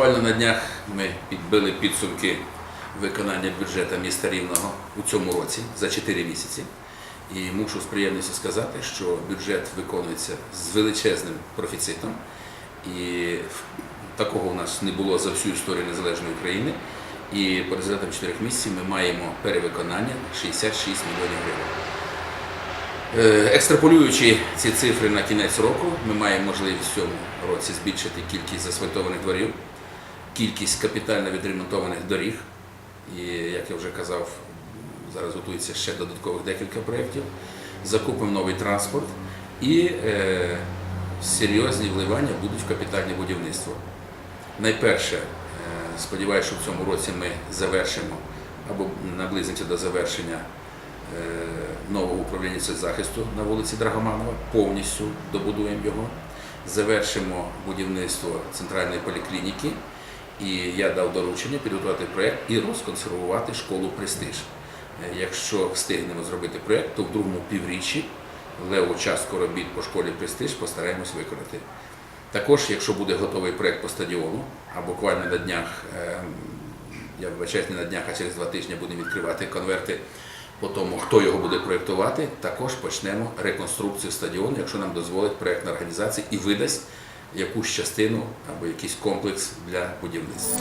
Буквально на днях ми підбили підсумки виконання бюджету міста Рівного у цьому році за 4 місяці. І мушу з приємністю сказати, що бюджет виконується з величезним профіцитом. І такого у нас не було за всю історію незалежної України. І по результатам 4 місяців ми маємо перевиконання 66 мільйонів гривень. Е, Екстраполюючи ці цифри на кінець року, ми маємо можливість в цьому році збільшити кількість засфальтованих дворів, кількість капітально відремонтованих доріг. І, як я вже казав, зараз готується ще додаткових декілька проєктів. Закупимо новий транспорт і е, серйозні вливання будуть в капітальне будівництво. Найперше, е, сподіваюся, що в цьому році ми завершимо або наблизимося до завершення е, нового управління соцзахисту на вулиці Драгоманова, повністю добудуємо його. Завершимо будівництво центральної поліклініки. І я дав доручення підготувати проєкт і розконсервувати школу Престиж. Е, Якщо встигнемо зробити проєкт, то в другому півріччі леву частку робіт по школі Престиж постараємось виконати. Також, якщо буде готовий проєкт по стадіону, а буквально на днях, е, я вибачаюсь, не на днях, а через два тижні будемо відкривати конверти по тому, хто його буде проєктувати, також почнемо реконструкцію стадіону, якщо нам дозволить проєктна організація і видасть якусь частину або якийсь комплекс для будівництва.